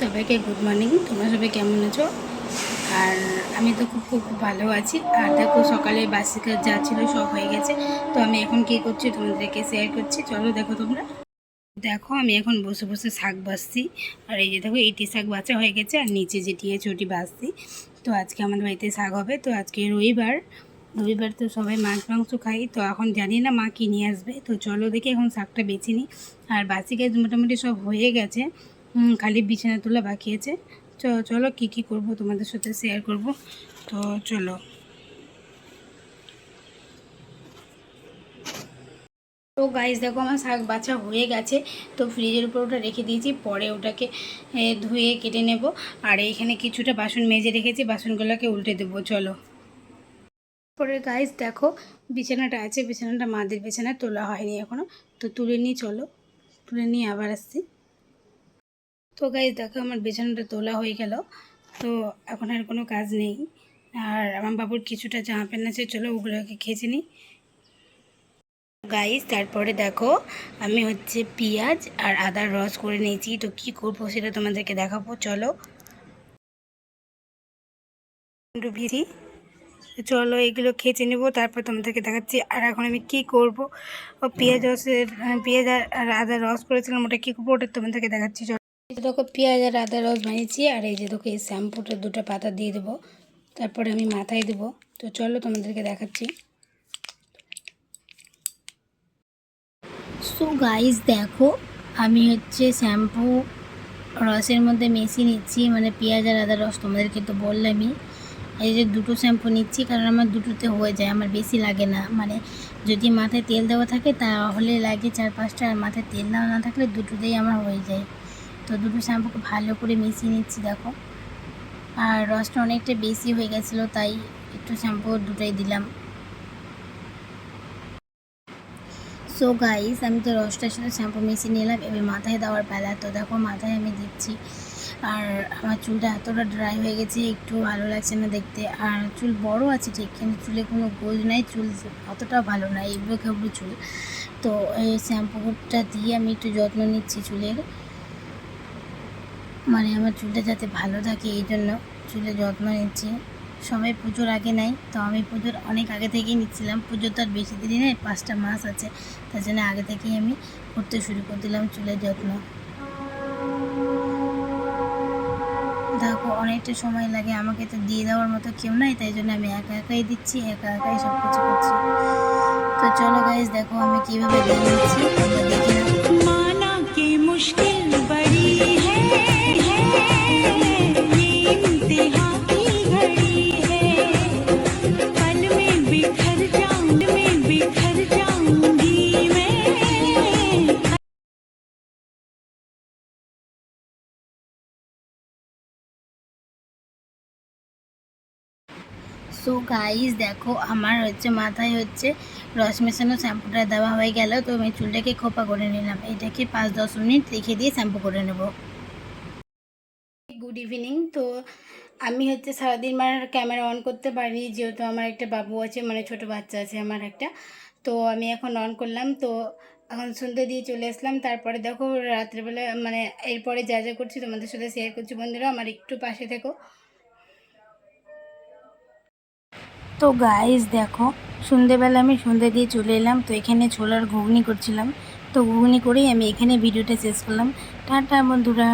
সবাইকে good morning তোমরা সবাই কেমন আছো? আর আমি তো খুব খুব ভালো আছি। আর দেখো, সকালে বাসি কাজ যা ছিল সব হয়ে গেছে। তো আমি এখন কী করছি তোমাদেরকে শেয়ার করছি। চলো দেখো তোমরা। দেখো, আমি এখন বসে বসে শাক বাছছি আর এই যে দেখো এইটি শাক বাছা হয়ে গেছে। আর নিচে যেটি আছে ওটি বাছছি তো আজকে আমার বাড়িতে শাক হবে। তো আজকে রবিবার। রবিবার তো সবাই মাছ, মাংস খাই তো এখন জানি না মা কী নিয়ে আসবে। তো চলো দেখি এখন শাকটা বেছে নিই। আর বাসি কাজ মোটামুটি সব হয়ে গেছে। খালি বিছানা তোলা বাকি আছে। চলো কী কী করব তোমাদের সাথে শেয়ার করব। তো চলো। তো গাইস দেখো আমার শাক বাছা হয়ে গেছে। তো ফ্রিজের উপর ওটা রেখে দিয়েছি, পরে ওটাকে ধুয়ে কেটে নেব। আর এইখানে কিছুটা বাসন মেজে রেখেছি, বাসনগুলোকে উল্টে দেবো, চলো। পরে গাইস দেখো বিছানাটা আছে, বিছানাটা মাদের বিছানা তোলা হয়নি এখনও তো তুলে নিয়ে চলো। তুলে নিয়ে আবার আসছি। তো গাইজ দেখো আমার বিছানাটা তোলা হয়ে গেল। তো এখন আর কোনো কাজ নেই। আর আমার বাবুর কিছুটা জামা প্যান্ট আছে, চলো ওগুলোকে খেঁচে নিই গাইজ তারপরে দেখো, আমি হচ্ছে পেঁয়াজ আর আদার রস করে নিয়েছি। তো কি করব সেটা তোমাদেরকে দেখাবো, চলো। ডুবিয়েছি। চলো এগুলো খেঁচে নেব, তারপর তোমাদেরকে দেখাচ্ছি। আর এখন আমি কি করব? পেঁয়াজ রসের, পেঁয়াজ আর- আর আদার রস করেছিলাম, ওটা কী করব? ওটা তোমাদেরকে দেখাচ্ছি, চলো। এই যে দেখো পেঁয়াজ আর আদা রস বানিয়েছি, আর এই যে দেখো এই শ্যাম্পুটা দুটো পাতা দিয়ে দেবো। তারপরে আমি মাথায় দেবো। তো চলো তোমাদেরকে দেখাচ্ছি। সো গাইস দেখো, আমি হচ্ছে শ্যাম্পু রসের মধ্যে মিশিয়ে নিচ্ছি মানে পেঁয়াজ আর আদা রস তোমাদেরকে তো বললামই। এই যে দুটো শ্যাম্পু নিচ্ছি, কারণ আমার দুটোতে হয়ে যায়, আমার বেশি লাগে না। মানে যদি মাথায় তেল দেওয়া থাকে, তাহলে লাগে চার পাঁচটা, আর মাথায় তেল দেওয়া না থাকলে দুটোতেই আমার হয়ে যায়। তো দুটো শ্যাম্পুকে ভালো করে মিশিয়ে নিচ্ছি, দেখো। আর রসটা অনেকটা বেশি হয়ে গেছিল, তাই একটু শ্যাম্পু দুটোই দিলাম। সো গাইস আমি তো রসটার সাথে শ্যাম্পু মিশিয়ে নিলাম, এবার মাথায় দেওয়ার বেলা। তো দেখো, মাথায় আমি দিচ্ছি। আর আমার চুলটা এতটা ড্রাই হয়ে গেছে, একটু ভালো লাগছে না দেখতে। আর চুল বড় আছে ঠিক, কিন্তু চুলে কোনো গোজ নাই, চুল অতটাও ভালো না এবড়ো খেবড়ো চুল। তো এই শ্যাম্পুটা দিয়ে আমি একটু যত্ন নিচ্ছি চুলের। মানে আমার চুলটা যাতে ভালো থাকে, এই জন্য চুলের যত্ন নিচ্ছি। সবাই পুজোর আগে নেয় তো আমি পুজোর অনেক আগে থেকেই নিচ্ছিলাম। পুজোর তো আর বেশি দিনই নেই, পাঁচটা মাস আছে। তার জন্য আগে থেকেই আমি করতে শুরু করে দিলাম চুলের যত্ন। দেখো, অনেকটা সময় লাগে, আমাকে তো দিয়ে দেওয়ার মতো কেউ নাই, তাই জন্য আমি একা একাই দিচ্ছি, একা একাই সব কিছু করছি। তো চলো গাইজ দেখো আমি কীভাবে দিয়ে দিচ্ছি, তোমরা দেখে সো গাইস দেখো, আমার হচ্ছে মাথায় হচ্ছে রস মেশানো শ্যাম্পুটা দেওয়া হয়ে গেল। তো আমি চুলটাকে খোপা করে নিলাম। এটাকে পাঁচ দশ মিনিট রেখে দিয়ে শ্যাম্পু করে নেব। গুড ইভিনিং তো আমি হচ্ছে সারাদিন মার ক্যামেরা অন করতে পারি যেহেতু আমার একটা বাবু আছে মানে ছোট বাচ্চা আছে আমার একটা। তো আমি এখন অন করলাম। তো এখন সন্ধ্যে দিয়ে চলে আসলাম। তারপরে দেখো, রাত্রেবেলা মানে এরপরে যা যা করছি তোমাদের সাথে শেয়ার করছি। বন্ধুরা, আমার একটু পাশে থেকো। তো গাইস দেখো, সন্ধেবেলা আমি সন্ধে দিয়ে চলে এলাম। তো এখানে ছোলার ঘুগনি করছিলাম। তো ঘুগনি করেই আমি এখানে ভিডিওটা শেষ করলাম। টাটা বন্ধুরা।